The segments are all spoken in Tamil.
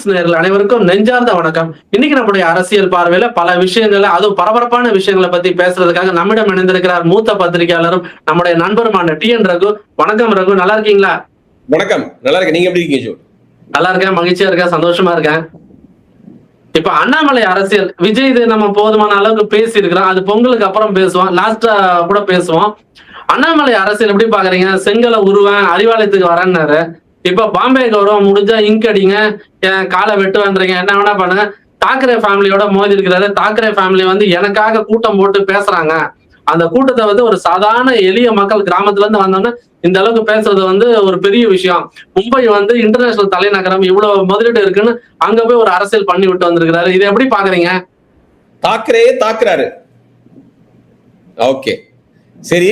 பாலிடிக்ஸ் நேர்கள் அனைவருக்கும் நெஞ்சார்ந்த வணக்கம். இன்னைக்கு நம்முடைய அரசியல் பார்வையில பல விஷயங்களை அதுவும் பரபரப்பான விஷயங்களை பத்தி பேசுறதுக்காக நம்மிடம் இணைந்திருக்கிறார் மூத்த பத்திரிகையாளரும் நம்முடைய நண்பருமான டி என் ரகு. வணக்கம் ரகு நல்லா இருக்கீங்களா? வணக்கம் நல்லா இருக்கேன். நீங்க எப்படி இருக்கீங்க நல்லா இருக்கேன் மகிழ்ச்சியா இருக்கேன் சந்தோஷமா இருக்கேன். இப்ப அண்ணாமலை அரசியல் விஜய் இது நம்ம போதுமான அளவுக்கு பேசி இருக்கிறோம் அது பொங்கலுக்கு அப்புறம் பேசுவோம் லாஸ்டா கூட பேசுவோம். அண்ணாமலை அரசியல் எப்படி பாக்குறீங்க? செங்கலை உருவேன் அறிவாலயத்துக்கு வரேன்னாரு. இப்ப பாம்பே கௌரவம் முடிஞ்சா இங்க் அடிங்க. என் காலை வெட்டு வந்துருங்க என்ன வேணா பண்ணுங்க. தாக்கரே ஃபேமிலியோட மோதி இருக்கிறாரு. தாக்கரே ஃபேமிலி வந்து எனக்காக கூட்டம் போட்டு பேசுறாங்க. அந்த கூட்டத்தை வந்து ஒரு சாதாரண எளிய மக்கள் கிராமத்துல இருந்து வந்தோன்னு இந்த அளவுக்கு பேசுறது வந்து ஒரு பெரிய விஷயம். மும்பை வந்து இன்டர்நேஷனல் தலைநகரம் இவ்வளவு முதலீடு இருக்குன்னு அங்க போய் ஒரு அரசியல் பண்ணி விட்டு வந்திருக்கிறாரு. இதை எப்படி பாக்குறீங்க? தாக்கரேயே தாக்குறாரு. ஓகே. சரி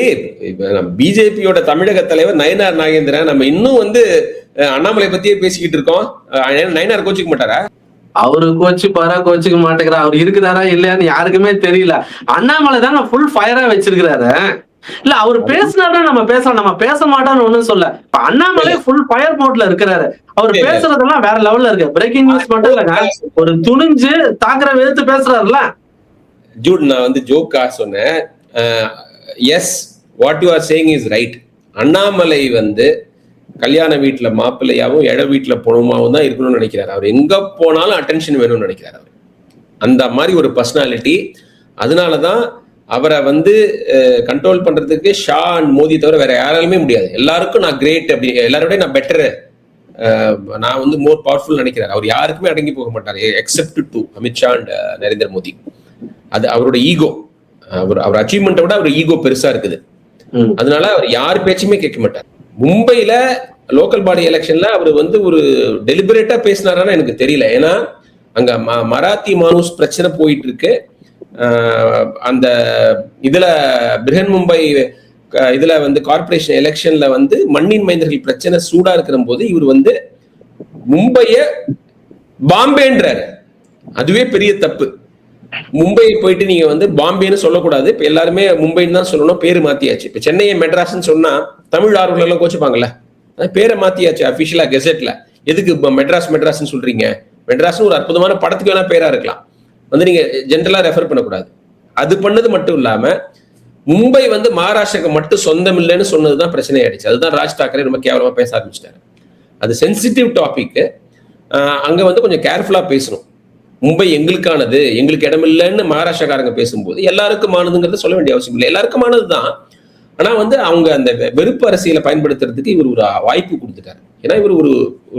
நம்ம பிஜேபியோட தமிழக தலைவர் நயனார் நாகேந்திரன் நம்ம இன்னும் வந்து அண்ணாமலை பத்தியே பேசிக்கிட்டு இருக்கோம். நயனார் கோச்சிக்க மாட்டாரா? அவரு கோச்சுப்பாரா கோச்சுக்க மாட்டேங்கிறா அவர் இருக்கிறாரா இல்லையான்னு யாருக்குமே தெரியல. அண்ணாமலை தாங்க ஃபுல் ஃபயரா வச்சிருக்கிறாரு. இல்ல அவர் பேசினாரு நம்ம பேசலாம். நம்ம பேச மாட்டோம்னு ஒண்ணும் சொல்ல. இப்ப அண்ணாமலை ஃபுல் ஃபயர் மோட்ல இருக்கிறாரு. அவர். பேசுறதெல்லாம் வேற லெவல்ல இருக்கு. பிரேக்கிங் நியூஸ் மட்டும் இல்லங்க ஒரு துணிஞ்சு தாக்குற விதத்து பேசுறாருல ஜூட் நான் வந்து ஜோக்கா சொன்னேன். Yes what you are saying is right Annamalai வந்து கல்யாண வீட்டுல மாப்பிள்ளையாவும் இட வீட்டுல பொண்ணுமாவும் தான் இருக்கணும்னு நினைக்கிறாரு. அவர் எங்க போனாலும் அட்டென்ஷன் வேணும்னு நினைக்கிறாரு அவர். அந்த மாதிரி ஒரு பர்சனாலிட்டி அதனாலதான் அவரை வந்து கண்ட்ரோல் பண்றதுக்கு ஷா அண்ட் மோதி தவிர வேற யாராலுமே முடியாது. எல்லாருக்கும் நான் கிரேட் அப்படி எல்லாரோடய நான் பெட்டர் நான் வந்து மோர் பவர்ஃபுல் நினைக்கிறேன் அவர் யாருக்குமே அடங்கி போக மாட்டார். Except to Amit Shah and Narendra Modi அது அவரோட ஈகோ அவர் அவர் அச்சீவ்மெண்ட்டை விட அவர் ஈகோ பெருசா இருக்குது. அதனால அவர் யார் பேச்சுமே கேட்க மாட்டார். மும்பையில லோக்கல் பாடி எலெக்ஷன்ல அவர் வந்து ஒரு டெலிபரேட்டா பேசினாரான்னு எனக்கு தெரியல. ஏன்னா அங்க ம- மராத்தி மானூஸ் பிரச்சனை போயிட்டு இருக்கு அந்த இதுல பிரிஹன் மும்பை க- இதுல வந்து கார்ப்பரேஷன் எலெக்ஷன்ல வந்து மண்ணின் மைந்தர்கள் பிரச்சனை சூடா இருக்கிற போது இவர் வந்து மும்பைய பாம்பேன்றாரு. அதுவே பெரிய தப்பு. மும்பை போயிட்டு நீங்க வந்து பாம்பேன்னு சொல்லக்கூடாது. இப்ப எல்லாருமே மும்பைன்னு தான் சொல்லணும். பேரு மாத்தியாச்சு. இப்ப சென்னையை மெட்ராஸ்ன்னு சொன்னா தமிழ் ஆர்வலர் எல்லாம் கோச்சுப்பாங்கல்ல? அதான் பேரை மாத்தியாச்சு அபிஷியலா கெசெட்ல எதுக்கு இப்ப மெட்ராஸ் மெட்ராஸ்னு சொல்றீங்க? மெட்ராஸ்னு ஒரு அற்புதமான படத்துக்கு வேணா பேரா இருக்கலாம். வந்து நீங்க ஜென்ரலா ரெஃபர் பண்ணக்கூடாது. அது பண்ணது மட்டும் இல்லாம மும்பை வந்து மகாராஷ்டிராக்கு மட்டும் சொந்தம் இல்லைன்னு சொன்னதுதான் பிரச்சனை ஆயிடுச்சு. அதுதான் ராஜ் தாக்கரே ரொம்ப கேவலமா பேச ஆரம்பிச்சிட்டாரு. அது சென்சிட்டிவ் டாபிக் அங்க வந்து கொஞ்சம் கேர்ஃபுல்லா பேசணும். மும்பை எங்களுக்கானது எங்களுக்கு இடமில்லைன்னு மகாராஷ்டிரக்காரங்க பேசும்போது எல்லாருக்குமானதுங்கிறத சொல்ல வேண்டிய அவசியம் இல்லை. எல்லாருக்குமானது தான் ஆனா வந்து அவங்க அந்த வெறுப்பு அரசியலை பயன்படுத்துறதுக்கு இவர் ஒரு வாய்ப்பு கொடுத்துட்டாரு. ஏன்னா இவர் ஒரு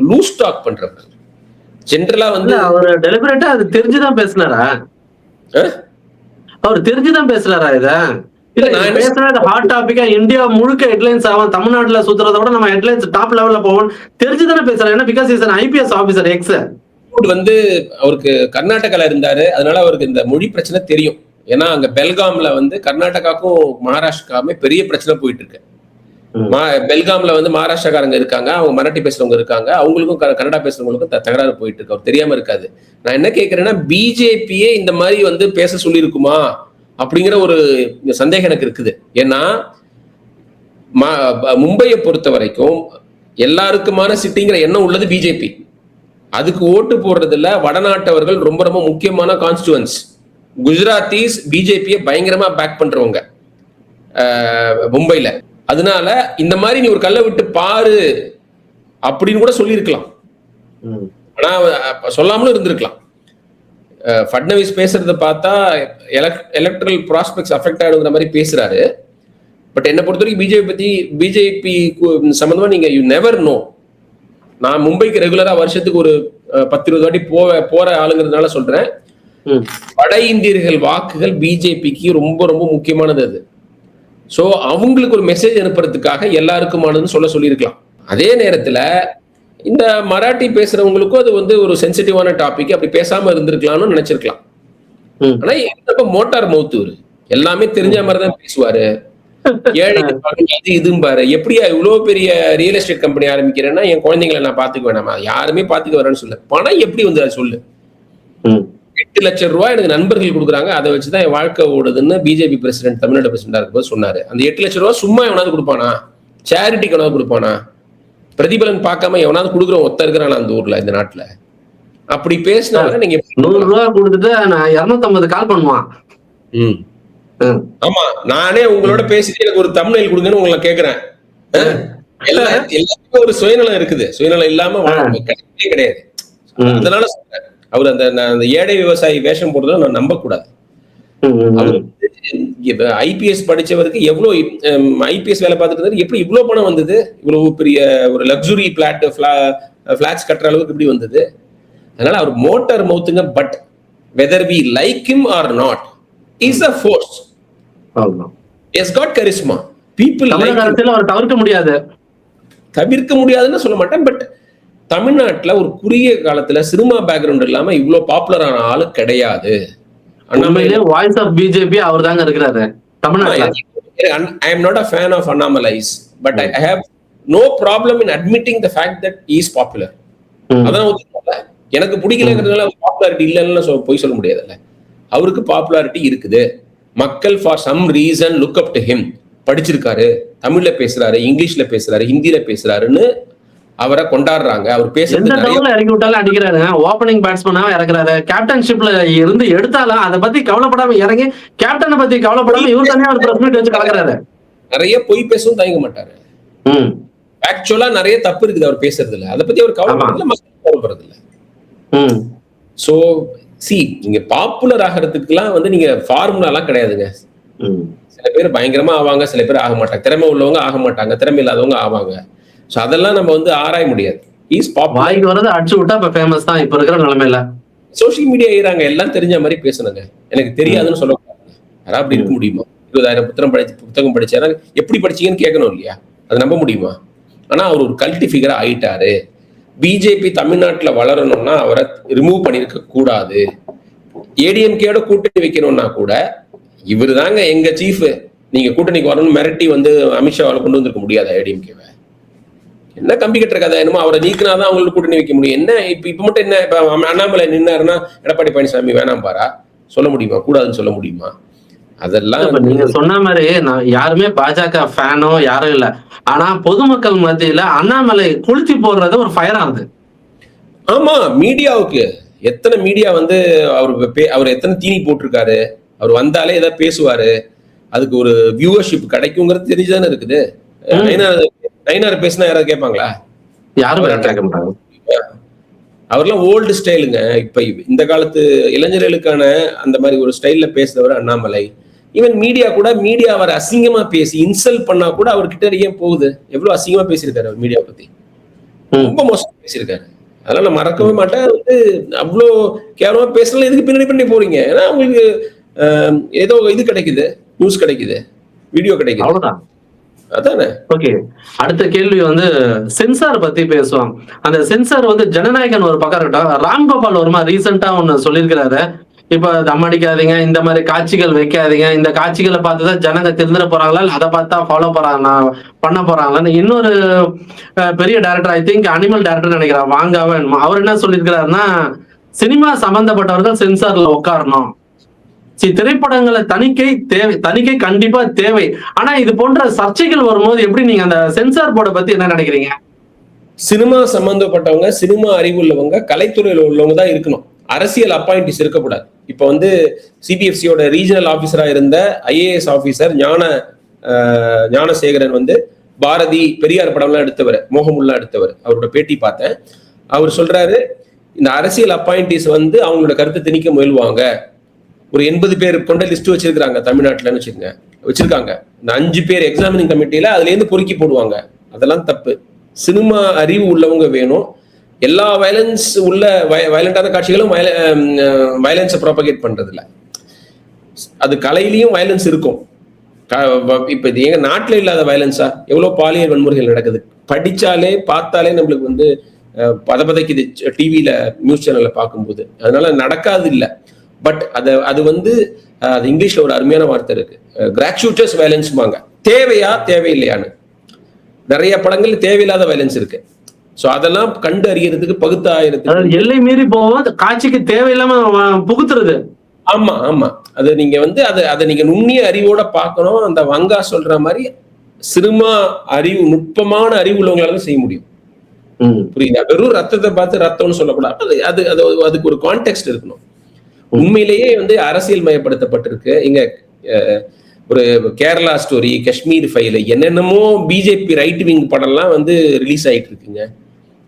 லூஸ் டாக் பண்றவர். ஜென்ரலா வந்து அவர் டெலிபரேட்டா அது தெரிஞ்சுதான் பேசினாரா? அவர் தெரிஞ்சுதான் பேசுறாரா இத? ஹாட் டாபிக்கா இந்தியா முழுக்க ஹெட்லைன்ஸ் ஆகும் தமிழ்நாட்டுல சுத்துறத விட நம்ம ஹெட்லைன்ஸ் டாப் லெவல்ல போவோம் தெரிஞ்சுதானே பேசுறாரு. ஏன்னா because is IPS officer ex வந்து அவருக்கு கர்நாடகால இருந்தாரு. அதனால அவருக்கு இந்த மொழி பிரச்சனை தெரியும். ஏன்னா அங்க பெல்காம்ல வந்து கர்நாடகாக்கும் மகாராஷ்டிராவுமே பெரிய பிரச்சனை போயிட்டு இருக்கு பெல்காம்ல வந்து மகாராஷ்டிரக்காரங்க இருக்காங்க அவங்க மராட்டி பேசுறவங்க இருக்காங்க அவங்களுக்கும் கன்னடா பேசுறவங்களுக்கும் தகராறு போயிட்டு இருக்கு அவர் தெரியாம இருக்காது. நான் என்ன கேக்குறேன்னா பிஜேபியே இந்த மாதிரி வந்து பேச சொல்லியிருக்குமா? அப்படிங்கிற ஒரு சந்தேகம் எனக்கு இருக்குது. ஏன்னா மும்பையை பொறுத்த வரைக்கும் எல்லாருக்குமான சிட்டிங்கிற எண்ணம் உள்ளது பிஜேபி. அதுக்கு ஓட்டு போடுறதுல வடநாட்டவர்கள் ரொம்ப ரொம்ப முக்கியமான கான்ஸ்டுவன்ஸ் குஜராத்திஸ் பிஜேபியை பயங்கரமா பேக் பண்றவங்க. அஹ், மும்பைல அதனால இந்த மாதிரி நீ ஒரு கல்லை விட்டு பாரு அப்படின்னு கூட சொல்லியிருக்கலாம். ஆனா சொல்லாமலும் இருந்திருக்கலாம். ஃபட்னவிஸ் பேசுறத பார்த்தா எலக்ட்ரல் ப்ராஸ்பெக்ட்ஸ் அஃபெக்ட் ஆயிடுங்கிற மாதிரி பேசுறாரு. பட் என்னை பொறுத்த வரைக்கும் பிஜேபி பத்தி பிஜேபி சம்பந்தமா நீங்க யூ நெவர் நோ நான் மும்பைக்கு ரெகுலரா வருஷத்துக்கு ஒரு பத்து இருபது வாட்டி போவ போற ஆளுங்கிறதுனால சொல்றேன். வட இந்தியர்கள் வாக்குகள் பிஜேபிக்கு ரொம்ப ரொம்ப முக்கியமானது அது. சோ அவங்களுக்கு ஒரு மெசேஜ் அனுப்புறதுக்காக எல்லாருக்குமானதுன்னு சொல்ல சொல்லியிருக்கலாம். அதே நேரத்துல இந்த மராட்டி பேசுறவங்களுக்கும் அது வந்து ஒரு சென்சிட்டிவான டாபிக் அப்படி பேசாம இருந்திருக்கலாம்னு நினைச்சிருக்கலாம். ஆனா மோட்டார் மவுத் இவரு. எல்லாமே தெரிஞ்ச மாதிரி தான் பேசுவாரு. ஏழை இது இதுவும் பாரு. எப்படியா இவ்வளவு பெரிய ரியல் எஸ்டேட் கம்பெனி ஆரம்பிக்கிறேன்னா என் குழந்தைங்களை நான் பாத்துக்க வேணாமா யாருமே பாத்துக்க வரேன்னு சொல்லு பணம் எப்படி வந்து அதை சொல்லு. எட்டு லட்சம் ரூபாய் எனக்கு நண்பர்கள் கொடுக்குறாங்க. அதை வச்சுதான் என் வாழ்க்கை ஓடுதுன்னு பிஜேபி பிரசிடென்ட் தமிழ்நாடு பிரசிடண்டா இருக்கும்போது சொன்னாரு. அந்த எட்டு லட்சம் ரூபாய் சும்மா எவனாவது கொடுப்பானா? சேரிட்டிக்கு எவனாவது கொடுப்பானா? பிரதிபலன் பார்க்காம எவனாவது கொடுக்குறவன் ஒத்த இருக்கிறானா அந்த ஊர்ல இந்த நாட்டுல? அப்படி பேசினாங்க நீங்க நூறு ரூபா கொடுத்துட்டு நான் இருநூத்தம்பது கால் பண்ணுவான். ம். ஆமா நானே உங்களோட பேசிட்டு எனக்கு ஒரு தமிழ் கொடுங்கன்னு உங்களை கேக்குறேன். எல்லா எல்லாருக்கும் ஒரு சுயநலம் இருக்குது. சுயநலம் இல்லாம கிடையவே கிடையாது. அதனால சொல்றேன். அவர் அந்த அந்த ஏழை விவசாயி வேஷம் போடுறத நான் நம்ப கூடாது ம், ம், அவர் ம். ஐபிஎஸ் படிச்சவருக்கு எவ்வளவு ஐபிஎஸ் வேலை பார்த்துட்டு இருந்தாரு எப்படி இவ்வளவு பணம் வந்தது? இவ்வளவு பெரிய ஒரு லக்ஸுரி பிளாட் பிளாட்ஸ் கட்டுற அளவுக்கு இப்படி வந்தது? அதனால அவர் motor மவுத்துங்க but whether we like him are not is a force. Yes got charisma people அவர் தவிர்க்க முடியாது. தவிர்க்க முடியாதுன்னு சொல்ல மாட்டேன் பட் தமிழ்நாட்டுல ஒரு குறுகிய காலத்துல சினிமா பேக்ரவுண்ட் இல்லாம இவ்வளவு பாப்புலரான ஆளு கிடையாது. அண்ணாமலை வாய்ஸ் ஆஃப் பிஜேபி அவர் தாங்க இருக்கிறாரு. தமிழ்நாட்டுல. I am not a fan of Annamalai's but I have no problem in admitting the fact that is popular. அதான். எனக்கு பிடிக்கலங்கிறதுனால பாப்புலாரிட்டி இல்லைன்னு பொய் சொல்ல முடியாதுல்ல. அவருக்கு பாப்புலாரிட்டி இருக்குது. மக்கள் for some reason look up to him படிச்சிருக்காரு தமிழ்ல பேசுறாரு இங்கிலீஷ்ல பேசுறாரு ஹிந்தில பேசுறாருன்னு அவரை கொண்டாடுறாங்க. அவர் பேசுறது இறக்கி விட்டாலும் அடிக்கிறாரு. ஓப்பனிங் பேட்ஸ்மேனாவும் இறக்குறாரு கேப்டன்ஷிப்ல இருந்து எடுத்தாலும் அதை பத்தி கவலைப்படாம இறங்கி கேப்டனை பத்தி கவலைப்படாம இவர் தனியா ஒரு பிரஸ் மீட் வச்சு கலக்குறாரு. நிறைய பொய் பேசவும் தயங்க மாட்டாரு. ஆக்சுவலா நிறைய தப்பு இருக்குது அவர் பேசுறதுல. அதை பத்தி அவர் கவலைப்படுறதுல மக்கள் கவலைப்படுறது இல்ல சோ சி நீங்க பாப்புலர் ஆகிறதுக்குலாம் வந்து நீங்க ஃபார்முலாலாம் கிடையாதுங்க. சில பேர் பயங்கரமா ஆவாங்க சில பேர் ஆக மாட்டாங்க. திறமை உள்ளவங்க ஆக மாட்டாங்க திறமை இல்லாதவங்க ஆவாங்க. சோ அதெல்லாம் நம்ம வந்து ஆராய முடியாது. இஸ் பாப்புலர் வாய்க்கு வரது அடிச்சு விட்டா இப்ப ஃபேமஸ் தான். இப்ப இருக்கிற நிலைமையில. சோஷியல் மீடியா ஏறாங்க. எல்லாம் தெரிஞ்ச மாதிரி பேசணுங்க. எனக்கு தெரியாதுன்னு சொல்லக்கூடாது. யாரா அப்படி இருக்க முடியுமா? இருபதாயிரம் புத்தகம் படிச்சு புத்தகம் படிச்சாரா எப்படி படிச்சீங்கன்னு கேட்கணும் இல்லையா? அது நம்ப முடியுமா? ஆனா அவர் ஒரு கல்ட்டி ஃபிகரா ஆயிட்டாரு. பிஜேபி தமிழ்நாட்டுல வளரணும்னா அவரை ரிமூவ் பண்ணிருக்க கூடாது. ஏடிஎம்கேட கூட்டணி வைக்கணும்னா கூட இவரு தாங்க எங்க சீஃப் நீங்க கூட்டணிக்கு வரணும்னு மிரட்டி வந்து அமித்ஷாவால கொண்டு வந்திருக்க முடியாதா ஏடிஎம்கேவை என்ன கம்பி கட்டுற கதை என்னமோ அவரை நீக்கினாதான் அவங்களுக்கு கூட்டணி வைக்க முடியும். என்ன? இப்ப இப்ப மட்டும் என்ன? இப்ப அண்ணாமலை நின்னாருன்னா எடப்பாடி பழனிசாமி வேணாம் பாரா? சொல்ல முடியுமா? கூடாதுன்னு சொல்ல முடியுமா? அதெல்லாம் நீங்க சொன்ன மாதிரி நான் யாருமே பாஜக ஃபேனோ யாரும் இல்ல. ஆனா பொதுமக்கள் மத்தியில அண்ணாமலை குளிச்சு போடுறது ஒரு ஃபயர் ஆகுது ஆமா மீடியாவுக்கு. எத்தனை மீடியா வந்து அவர் அவர் எத்தனை தீனி போட்டிருக்காரு? அவர் வந்தாலே ஏதாவது பேசுவாரு. அதுக்கு ஒரு வியூவர்ஷிப் கிடைக்குங்கிறது தெரிஞ்சுதானே இருக்குது. ம். நயினார் பேசினா யாராவது கேட்பாங்களா? யாரும் கேட்க மாட்டாங்க. அவர்லாம் ஓல்டு ஸ்டைலுங்க. இப்ப இந்த காலத்து இளைஞர்களுக்கான அந்த மாதிரி ஒரு ஸ்டைல்ல பேசுறவர் அண்ணாமலை. ஈவன் மீடியா கூட மீடியா அவர் அசிங்கமா பேசி இன்சல்ட் பண்ணா கூட அவர்கிட்ட ஏன் போகுது? எவ்வளவு அசிங்கமா பேசியிருக்காரு அவர் மீடியா பத்தி. ரொம்ப மோசமா பேசியிருக்காரு. அதெல்லாம் நான் மறக்கவே மாட்டேன். வந்து அவ்வளோ கேவலமா பேசலாம். எதுக்கு பின்னாடி பண்ணி போறீங்க? ஏன்னா உங்களுக்கு ஆஹ், ஏதோ இது கிடைக்குது. நியூஸ் கிடைக்குது. வீடியோ கிடைக்குது. அவ்வளவுதான். அதானே? ஓகே அடுத்த கேள்வி வந்து சென்சார் பத்தி பேசுவோம் அந்த சென்சார் வந்து ஜனநாயகன் ஒரு பக்கம் இருக்கட்டும். ராம்கோபால் வருமா ரீசெண்டா ஒண்ணு சொல்லியிருக்கிறாரு. இப்ப தம் அடிக்காதீங்க இந்த மாதிரி காட்சிகள் வைக்காதீங்க இந்த காட்சிகளை பார்த்துதான் ஜனங்க தெரிஞ்சிட போறாங்களா? அதை பார்த்தா ஃபாலோ போறாங்களா பண்ண போறாங்களான்னு இன்னொரு பெரிய director I think Animal director நினைக்கிறான் வாங்காவன் அவர் என்ன சொல்லியிருக்கிறாருன்னா சினிமா சம்பந்தப்பட்டவர்கள் சென்சார்ல உட்காரணும். சரி திரைப்படங்களை தணிக்கை தேவை தணிக்கை கண்டிப்பா தேவை. ஆனா இது போன்ற சர்ச்சைகள் வரும்போது எப்படி நீங்க அந்த சென்சார் போர்டை பத்தி என்ன நினைக்கிறீங்க? சினிமா சம்பந்தப்பட்டவங்க சினிமா அறிவு உள்ளவங்க கலைத்துறையில் உள்ளவங்க தான் இருக்கணும். அரசியல் அப்பாயிண்டிஸ் இருக்கக்கூடாது. இப்போ வந்து சிபிஎஃப்சியோட ரீஜனல் ஆஃபீஸராக இருந்த ஐஏஎஸ் ஆஃபீஸர் ஞான ஞானசேகரன் வந்து பாரதி பெரியார் படம்லாம் எடுத்தவர் மோகமுல்லா எடுத்தவர். அவரோட பேட்டி பார்த்தேன். அவர் சொல்றாரு இந்த அரசியல் அப்பாயிண்டிஸ் வந்து அவங்களோட கருத்தை திணிக்க முயல்வாங்க. ஒரு எண்பது பேர் கொண்ட லிஸ்ட் வச்சிருக்காங்க தமிழ்நாட்டில்னு வச்சுக்கோங்க. வச்சிருக்காங்க. இந்த அஞ்சு பேர் எக்ஸாமினிங் கமிட்டியில அதுல இருந்து பொறுக்கி போடுவாங்க. அதெல்லாம் தப்பு. சினிமா அறிவு உள்ளவங்க வேணும். எல்லா வயலன்ஸ் உள்ள வயலண்டான காட்சிகளும் வயலன்ஸை ப்ராபகேட் பண்றது இல்லை அது கலையிலையும் வயலன்ஸ் இருக்கும். க- வ- இப்ப இது எங்க நாட்டுல இல்லாத வயலன்ஸா எவ்வளவு பாலியல் வன்முறைகள் நடக்குது? படிச்சாலே பார்த்தாலே நம்மளுக்கு வந்து அஹ், பத பதைக்குது டிவியில நியூஸ் சேனல்ல பார்க்கும்போது. அதனால நடக்காது இல்லை. பட் அது அது வந்து அது இங்கிலீஷ்ல ஒரு அருமையான வார்த்தை இருக்கு. கிராச்சுவிட்டஸ் வயலன்ஸ்பாங்க தேவையா தேவையில்லையான்னு. நிறைய படங்கள் தேவையில்லாத வயலன்ஸ் இருக்கு. சோ அதெல்லாம் கண்டு அறியறதுக்கு பகுத்தாயிரத்துக்கு எல்லை மீறி போவோம் காட்சிக்கு தேவையில்லாம புகுத்துறது. ஆமா ஆமா. அது நீங்க வந்து அதை அதை நீங்க நுண்ணிய அறிவோட பார்க்கணும். அந்த வங்கா சொல்ற மாதிரி சினிமா அறிவு நுட்பமான அறிவு உள்ளவங்களால செய்ய முடியும். புரியுதா? வெறும் ரத்தத்தை பார்த்து ரத்தம்னு சொல்லக்கூடாது. அது அது அதுக்கு ஒரு கான்டெக்ட் இருக்கணும். உண்மையிலேயே வந்து அரசியல் மயப்படுத்தப்பட்டிருக்கு. இங்க ஒரு கேரளா ஸ்டோரி காஷ்மீர் ஃபைல் என்னென்னமோ பிஜேபி ரைட் விங் படம்லாம் வந்து ரிலீஸ் ஆயிட்டு இருக்குங்க.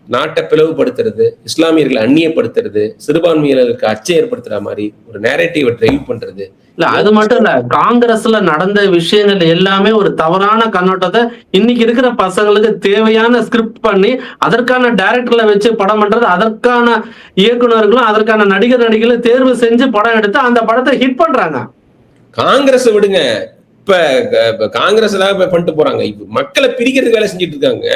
நாட்டை பிளவுபடுத்துறது இஸ்லாமியர்களை அந்நியப்படுத்துறது சிறுபான்மையினருக்கு அச்சம் ஏற்படுத்துற மாதிரி ஒரு நேரேட்டிவை டிரைவ் பண்றது. இல்ல அது மட்டும் இல்ல காங்கிரஸ்ல நடந்த விஷயங்கள் எல்லாமே ஒரு தவறான கண்ணோட்டத்தை இன்னைக்கு இருக்கிற பசங்களுக்கு தேவையான ஸ்கிரிப்ட் பண்ணி அதற்கான டைரக்டர்ல வச்சு படம் பண்றது அதற்கான இயக்குனர்களும் அதற்கான நடிகர் நடிகர்களும் தேர்வு செஞ்சு படம் எடுத்து அந்த படத்தை ஹிட் பண்றாங்க. காங்கிரஸ் விடுங்க. இப்ப காங்கிரஸ் இப்ப பண்ணிட்டு போறாங்க. இப்ப மக்களை பிரிக்கிறதுக்கு வேலை செஞ்சுட்டு இருக்காங்க.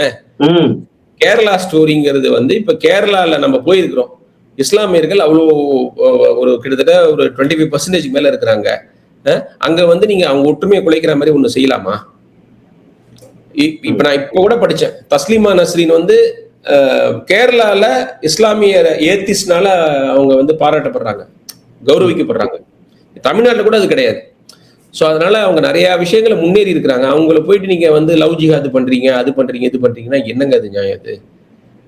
கேரளா ஸ்டோரிங்கிறது வந்து இப்ப கேரளால நம்ம போயிருக்கிறோம். இஸ்லாமியர்கள் அவ்வளோ ஒரு கிட்டத்தட்ட ஒரு டுவெண்ட்டி ஃபைவ் பர்சன்டேஜ் மேல இருக்கிறாங்க. அங்கே அங்க வந்து நீங்க அவங்க ஒற்றுமையை குலைக்கிற மாதிரி ஒண்ணு செய்யலாமா? இ- இப்ப நான் இப்ப கூட படிச்சேன். தஸ்லிமா நஸ்ரீன் வந்து கேரளாவில் கேரளால இஸ்லாமிய ஏத்திஸ்னால அவங்க வந்து பாராட்டப்படுறாங்க. கௌரவிக்கப்படுறாங்க. தமிழ்நாட்டில் கூட அது கிடையாது. ஸோ அதனால அவங்க நிறைய விஷயங்களை முன்னேறி இருக்கிறாங்க. அவங்கள போயிட்டு நீங்க வந்து லவ் ஜிஹாது பண்றீங்க அது பண்றீங்க இது பண்றீங்கன்னா என்னங்க அது நியாயம் அது?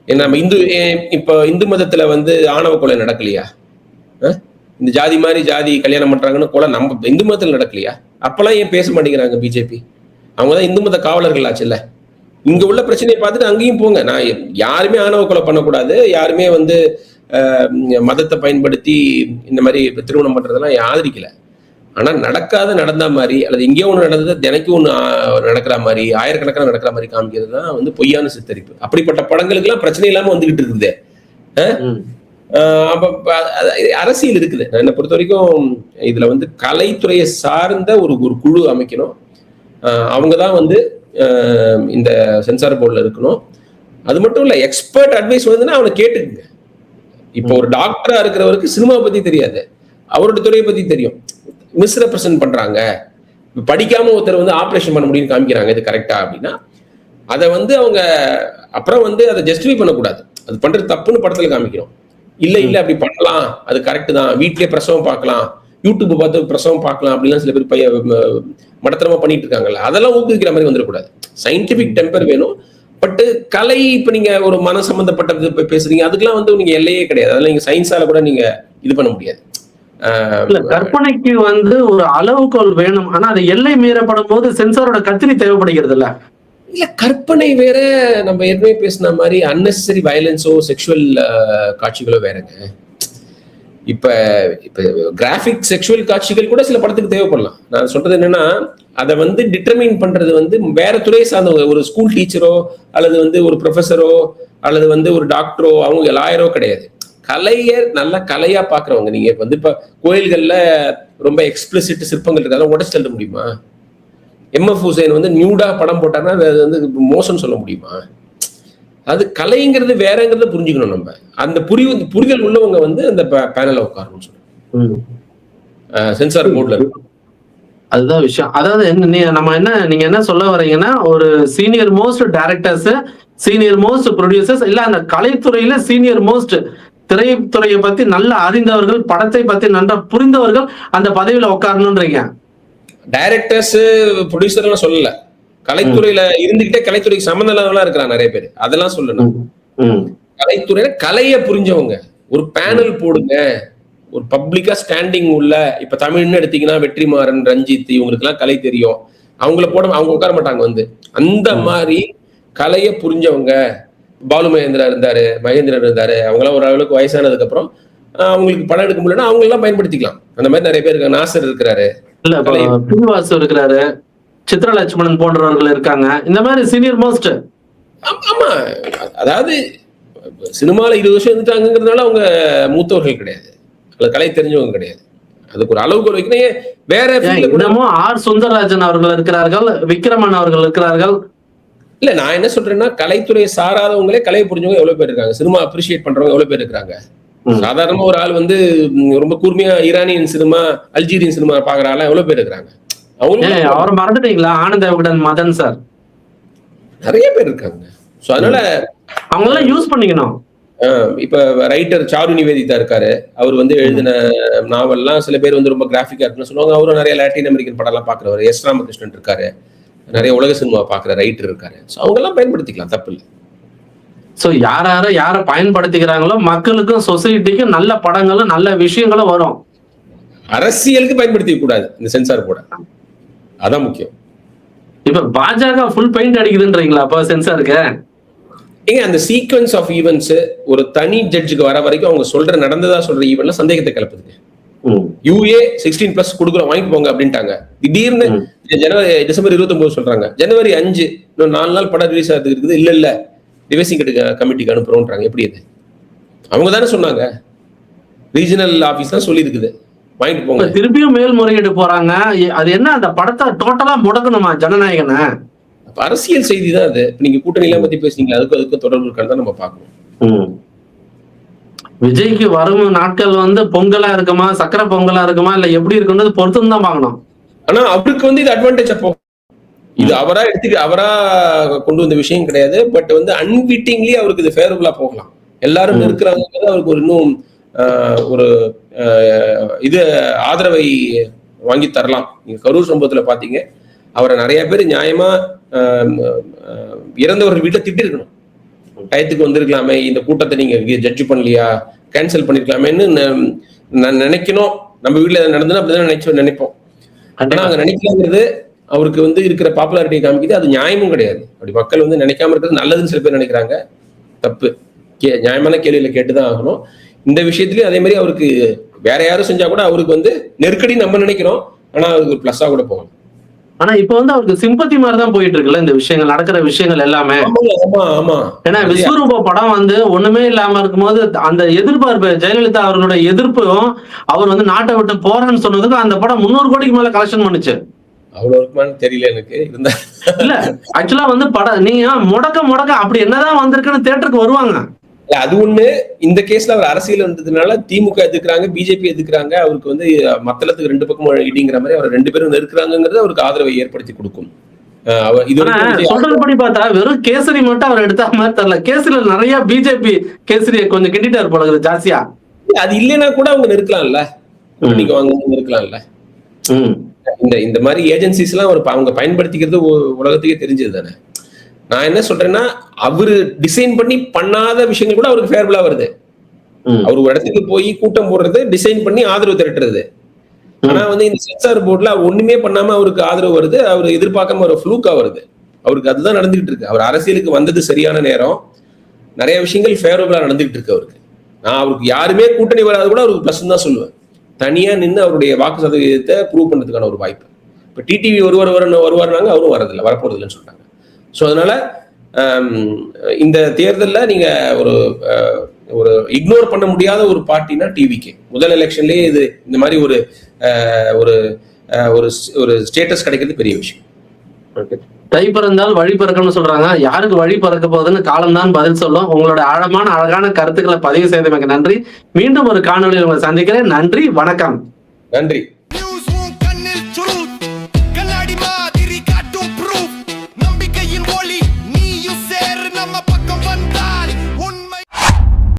ஏன்னா நம்ம இந்து இப்போ இந்து மதத்துல வந்து ஆணவ கொலை நடக்கலையா? இந்த ஜாதி மாதிரி ஜாதி கல்யாணம் பண்றாங்கன்னு கொலை நம்ம இந்து மதத்தில் நடக்கலையா? அப்பெல்லாம் ஏன் பேச மாட்டேங்கிறாங்க பிஜேபி? அவங்க தான் இந்து மத காவலர்கள் ஆச்சுல்ல. இங்க உள்ள பிரச்சனையை பார்த்துட்டு அங்கேயும் போங்க. நான் யாருமே ஆணவ கொலை பண்ணக்கூடாது. யாருமே வந்து மதத்தை பயன்படுத்தி இந்த மாதிரி திருமணம் பண்றதெல்லாம் ஆதரிக்கல. ஆனா நடக்காத நடந்த மாதிரி அல்லது எங்கேயோ ஒண்ணு நடந்தது தினைக்கும் ஆ- நடக்கிற மாதிரி ஆயிரக்கணக்கான நடக்கிற மாதிரி காமிக்கிறது தான் வந்து பொய்யான சித்தரிப்பு. அப்படிப்பட்ட படங்களுக்கு எல்லாம் பிரச்சனை இல்லாம வந்துகிட்டு இருக்குது. அப்ப அரசியல் இருக்குது. என்னை பொறுத்த வரைக்கும் இதுல வந்து கலைத்துறையை சார்ந்த ஒரு ஒரு குழு அமைக்கணும். அவங்க தான் வந்து இந்த சென்சார் போர்டில் இருக்கணும். அது மட்டும் இல்ல எக்ஸ்பர்ட் அட்வைஸ் வந்துன்னா அவனை கேட்டுக்குங்க. இப்போ ஒரு டாக்டரா இருக்கிறவருக்கு சினிமா பத்தி தெரியாது. அவரோட துறையை பத்தி தெரியும். மிஸ்ரெப்ரசன்ட் பண்றாங்க. படிக்காம ஒருத்தர் வந்து ஆப்ரேஷன் பண்ண முடியும்னு காமிக்கிறாங்க. இது கரெக்டா அப்படின்னா அதை வந்து அவங்க அப்புறம் வந்து அதை ஜஸ்டிஃபை பண்ணக்கூடாது. அது பண்றது தப்புன்னு படத்துல காமிக்கிறோம். இல்ல இல்ல அப்படி பண்ணலாம். அது கரெக்ட் தான். வீட்லயே பிரசவம் பார்க்கலாம். யூடியூப் பார்த்து பிரசவம் பார்க்கலாம் அப்படிலாம் சில பேர் பைய ம- பண்ணிட்டு இருக்காங்கல்ல. அதெல்லாம் ஊக்குவிக்கிற மாதிரி வந்துடக்கூடாது. சயின்டிபிக் டெம்பர் வேணும். பட்டு கலை இப்ப நீங்க ஒரு மன சம்பந்தப்பட்டது பேசுறீங்க. அதுக்கெல்லாம் வந்து நீங்க எல்லையே கிடையாது. அதெல்லாம் நீங்க சயின்ஸால கூட நீங்க இது பண்ண முடியாது. கற்பனைக்கு வந்து ஒரு அளவுகோல் வேணும். ஆனா அது எல்லை மீறப்படும் போது சென்சாரோட கத்திரி தேவைப்படுகிறது இல்ல இல்ல கற்பனை வேற நம்ம ஏற்கனவே பேசின மாதிரி அன்னெசரி வயலன்ஸோ செக்ஷுவல் காட்சிகளோ வேறங்க. இப்ப இப்ப கிராஃபிக் செக்ஷுவல் காட்சிகள் கூட சில படத்துக்கு தேவைப்படலாம். நான் சொல்றது என்னன்னா அதை வந்து டிட்டர்மைன் பண்றது வந்து வேற துறையை சார்ந்தவங்க ஒரு ஸ்கூல் டீச்சரோ அல்லது வந்து ஒரு ப்ரொஃபஸரோ அல்லது வந்து ஒரு டாக்டரோ அவங்க லாயரோ கிடையாது. கலைய நல்ல கலையா பாக்குறவங்க. நீங்க வந்து இப்ப கோயில்கள்ல ரொம்ப எக்ஸ்பிளிசிட் சிற்பங்கள் இருக்கு அதெல்லாம் உடச்சு தள்ள முடியுமா? எம்எஃப் ஹுசைன் வந்து நியூடா படம் போட்டாருன்னா அது வந்து மோசம்னு சொல்ல முடியுமா? அது கலைங்கிறது வேறங்கிறத புரிஞ்சுக்கணும் நம்ம. அந்த புரிவு புரிதல் உள்ளவங்க வந்து அந்த பேனல்ல உட்காரணும்னு சொல்றேன். சென்சார் போர்ட்ல அதுதான் விஷயம். அதாவது என்ன நம்ம என்ன நீங்க என்ன சொல்ல வர்றீங்கன்னா ஒரு senior most directors senior most producers இல்ல அந்த கலைத்துறையில சீனியர் மோஸ்ட் திரைத்துறையை பத்தி நல்ல அறிந்தவர்கள் படத்தை பத்தி நன்றா புரிந்தவர்கள் அந்த பதவியில உட்காரணும்ன்றீங்க. டைரக்டர்ஸ் ப்ரொடியூசர் எல்லாம் சொல்லல. கலைத்துறையில இருந்துகிட்டே கலைத்துறைக்கு சம்மந்தம் இல்லாதவங்களா இருக்கிறாங்க நிறைய பேர். அதெல்லாம் சொல்லணும். கலைத்துறையில கலையை புரிஞ்சவங்க. ஒரு பேனல் போடுங்க. ஒரு பப்ளிக்கா ஸ்டாண்டிங் உள்ள இப்ப தமிழ்னு எடுத்தீங்கன்னா வெற்றிமாறன் ரஞ்சித் இவங்களுக்கு எல்லாம் கலை தெரியும். அவங்கள போட அவங்க உட்கார மாட்டாங்க வந்து. அந்த மாதிரி கலையை புரிஞ்சவங்க பாலு மகேந்திரா இருந்தாரு மகேந்திரன் இருந்தாரு அவங்களாம் ஒரு அளவுக்கு வயசானதுக்கு அப்புறம் ஆஹ் அவங்களுக்கு படம் எடுக்க முடியலன்னா அவங்க எல்லாம் பயன்படுத்திக்கலாம். அந்த மாதிரி நிறைய பேர் இருக்காங்க நாசர் இருக்கிறாரு. இல்ல பிரிவாசு இருக்கிறாரு சித்ரலட்சுமணன் போன்றவர்கள் இருக்காங்க. இந்த மாதிரி சீனியர் மோஸ்ட் ஆம்- அதாவது சினிமால இருபது வருஷம் இருந்துட்டாங்கிறதுனால அவங்க மூத்தவர்கள் கிடையாது. அல்லது கலை தெரிஞ்சவங்க கிடையாது. அதுக்கு ஒரு அளவுக்கு ஏன் வேற இன்னமும் ஆர். சுந்தரராஜன் அவர்கள் இருக்கிறார்கள் விக்ரமன் அவர்கள் இருக்கிறார்கள் இல்ல நான் என்ன சொல்றேன்னா கலைத்துறையை சாராதவங்களே கலையை புரிஞ்சவங்க எவ்வளவு பேர் இருக்காங்க. சினிமா அப்ரிஷியேட் பண்றவங்க எவ்வளவு பேர் இருக்காங்க. சாதாரணமா ஒரு ஆள் வந்து ரொம்ப கூர்மையா ஈரானியன் சினிமா அல்ஜீரியன் சினிமா பாக்குற ஆளா எவ்வளவு பேர் இருக்கிறாங்க ஏய், அவங்களும் அவரை மறந்துட்டீங்களா? ஆனந்த விகடன் மதன் சார் நிறைய பேர் இருக்காங்க. சோ அதனால அவங்க எல்லாம் யூஸ் பண்ணிக்கணும் இப்ப ரைட்டர் சாரு நிவேதிதா இருக்காரு. அவர் வந்து எழுதின நாவல்லாம் சில பேர் வந்து ரொம்ப கிராஃபிக்கா இருக்குன்னு சொல்லுவாங்க. அவரும் நிறைய லாட்டின் அமெரிக்கன் படம் எல்லாம் பாக்குறவர் எஸ் ராமகிருஷ்ணன் இருக்காரு. நிறைய உலக சினிமா பாக்குற ரைட்டர் இருக்காரு. ஸோ அவங்க எல்லாம் பயன்படுத்திக்கலாம் தப்பு இல்லை. சோ யார யார யார பயன்படுத்திக்கிறாங்களோ மக்களுக்கும் சொசைட்டிக்கும் நல்ல படங்களும் நல்ல விஷயங்களும் வரும். அரசியலுக்கு பயன்படுத்திக்க கூடாது இந்த சென்சார் போர்டை அதான் முக்கியம். இப்ப பாஜக ஃபுல் பெயிண்ட் அடிக்குதுன்றீங்களா அப்ப சென்சாருக்கு ஏங்க அந்த சீக்வன்ஸ் ஆஃப் ஈவெண்ட்ஸ் ஒரு தனி ஜட்ஜுக்கு வர வரைக்கும் அவங்க சொல்ற நடந்ததா சொல்ற ஈவெண்ட்ல சந்தேகத்தை கிளப்புதுங்க. யூஏ சிக்ஸ்டீன் பிளஸ் கொடுக்குறோம் வாங்கிட்டு போங்க அப்படின்ட்டாங்க. திடீர்னு. ஜனவரி டிசம்பர் இருபத்தி சொல்றாங்க. ஜனவரி அஞ்சு இன்னும் நாலு நாள் படம் ரிலீஸ் ஆகிறதுக்கு இருக்குது. இல்ல இல்ல. டிவைசிங் கமிட்டிக்கு அனுப்புறோம்ன்றாங்க எப்படி அது அவங்க தானே சொன்னாங்க. ரீஜனல் ஆபீஸ் தான் சொல்லி இருக்குது வாங்கிட்டு போங்க. திருப்பியும் மேல்முறையீடு போறாங்க. அது என்ன அந்த படத்தை டோட்டலா முடக்கணுமா ஜனநாயகனை? அரசியல் செய்தி தான் அது. நீங்க கூட்டணி எல்லாம் பத்தி பேசுனீங்களா அதுக்கும் அதுக்கும் தொடர்பு இருக்கான்னு தான் நம்ம பார்க்கணும். ம். விஜய்க்கு வரும் நாட்கள் வந்து பொங்கலா இருக்குமா? சக்கரை பொங்கலா இருக்குமா? இல்ல எப்படி இருக்குன்றது பொறுத்து தான் பார்க்கணும். ஆனா அவருக்கு வந்து இது அட்வான்டேஜ் அப்போ. இது அவரா எடுத்துக்க அவரா கொண்டு வந்த விஷயம் கிடையாது. பட் வந்து அன்விட்டிங்லி அவருக்கு இது ஃபேவரபுளா போகலாம். எல்லாரும் ம். இருக்கிறாங்க அவருக்கு ஒரு இன்னும் ஒரு இது ஆதரவை வாங்கி தரலாம். நீங்க கரூர் சம்பவத்துல பாத்தீங்க. அவரை நிறைய பேர் நியாயமா இறந்தவர்கள் வீட்டை திட்டிருக்கணும். டயத்துக்கு வந்திருக்கலாமே இந்த கூட்டத்தை நீங்க ஜட்ஜ் பண்ணலையா? கேன்சல் பண்ணிருக்கலாமேன்னு நான் நினைக்கணும். நம்ம வீட்டுல நடந்ததுன்னா அப்படிதான் நினைச்சு நினைப்போம். ஆனா அங்க நினைக்கலங்கிறது அவருக்கு வந்து இருக்கிற பாப்புலாரிட்டி காமிக்குது. அது நியாயமும் கிடையாது. அப்படி மக்கள் வந்து நினைக்காம இருக்கிறது நல்லதுன்னு சில பேர் நினைக்கிறாங்க. தப்பு. கே நியாயமான கேள்வியில கேட்டுதான் ஆகணும். இந்த விஷயத்துலயும் அதே மாதிரி அவருக்கு வேற யாரும் செஞ்சா கூட அவருக்கு வந்து நெருக்கடி நம்ம நினைக்கிறோம். ஆனா அவருக்கு ஒரு பிளஸ்ஸா கூட போகலாம் ஆனா இப்ப வந்து அவருக்கு சிம்பத்தி மாதிரி தான் போயிட்டு இருக்குல்ல இந்த விஷயங்கள் நடக்கிற விஷயங்கள் எல்லாமே. ஏன்னா விஸ்வரூப படம் வந்து ஒண்ணுமே இல்லாம இருக்கும்போது அந்த எதிர்பார்ப்பு ஜெயலலிதா அவர்களோட எதிர்ப்பும் அவர் வந்து நாட்டை விட்டு போறேன்னு சொன்னதுக்கு அந்த படம் முன்னூறு கோடிக்கு மேல கலெக்ஷன் பண்ணுச்சு. அவ்வளவு இருக்குமான்னு தெரியல எனக்கு இருந்தா. இல்ல ஆக்சுவலா வந்து படம் நீங்க முடக்க முடக்க அப்படி என்னதான் வந்திருக்குன்னு தேட்டருக்கு வருவாங்க. இல்ல, அது ஒண்ணு இந்த கேஸ்ல அவர் அரசியல் வந்ததுனால திமுக எதிர்க்கிறாங்க பிஜேபி எதிர்க்கிறாங்க அவருக்கு வந்து மத்தளத்துக்கு ரெண்டு பக்கமும் இடிங்கிற மாதிரி அவர் ரெண்டு பேரும் நெருக்கிறாங்கிறது அவருக்கு ஆதரவை ஏற்படுத்தி கொடுக்கும். சொல்றதுபடி பார்த்தா வெறும் கேசரி மட்டும் அவர் எடுத்தா மாதிரி தெரியல. கேசரியில நிறைய பிஜேபி கேசரியை கொஞ்சம் கிண்டிட்டாரு போல ஜாஸ்தியா. அது இல்லைன்னா கூட அவங்க நெருக்கலாம்ல. ம். நீங்க வாங்க நெருக்கலாம்ல. ம். இந்த இந்த மாதிரி ஏஜென்சிஸ் எல்லாம் அவங்க பயன்படுத்திக்கிறது உலகத்துக்கே தெரிஞ்சது தானே நான் என்ன சொல்றேன்னா அவரு டிசைன் பண்ணி பண்ணாத விஷயங்கள் கூட அவருக்கு ஃபேவரபிளா வருது. அவர் ஒரு இடத்துக்கு போய் கூட்டம் போடுறது டிசைன் பண்ணி ஆதரவு திரட்டுறது. ஆனா வந்து இந்த சென்சார் போர்ட்ல ஒண்ணுமே பண்ணாம அவருக்கு ஆதரவு வருது அவர் எதிர்பார்க்காம ஒரு ஃப்ளூக்கா வருது. அவருக்கு அதுதான் நடந்துகிட்டு இருக்கு. அவர் அரசியலுக்கு வந்தது சரியான நேரம். நிறைய விஷயங்கள் ஃபேவரபிளா நடந்துகிட்டு இருக்கு அவருக்கு. நான் அவருக்கு யாருமே கூட்டணி வராது கூட அவருக்கு பிளஸ் தான் சொல்லுவேன். தனியா நின்று அவருடைய வாக்கு சதவீதத்தை ப்ரூவ் பண்றதுக்கான ஒரு வாய்ப்பு. இப்போ டிடிவி ஒருவர் வர வருவாருனாங்க அவரும் வரதில்லை வரப்போறதில்லைன்னு சொல்றாங்க ஸோ அதனால ஆம், இந்த தேர்தலில் நீங்க ஒரு அஹ், ஒரு இக்னோர் பண்ண முடியாத ஒரு பார்ட்டினா டிவிக்கு முதல் எலெக்ஷன்லயே இது இந்த மாதிரி ஒரு அஹ், ஒரு அஹ், ஒரு ஒரு ஸ்டேட்டஸ் கிடைக்கிறது பெரிய விஷயம். தை பிறந்தால் வழி பிறக்கணும்னு சொல்றாங்க. யாருக்கு வழி பிறக்க போகுதுன்னு காலம்தான் பதில் சொல்லும். உங்களோட ஆழமான அழகான கருத்துக்களை பதிவு செய்தமைக்கு நன்றி. மீண்டும் ஒரு காணொலியில் உங்களை சந்திக்கிறேன். நன்றி. வணக்கம். நன்றி.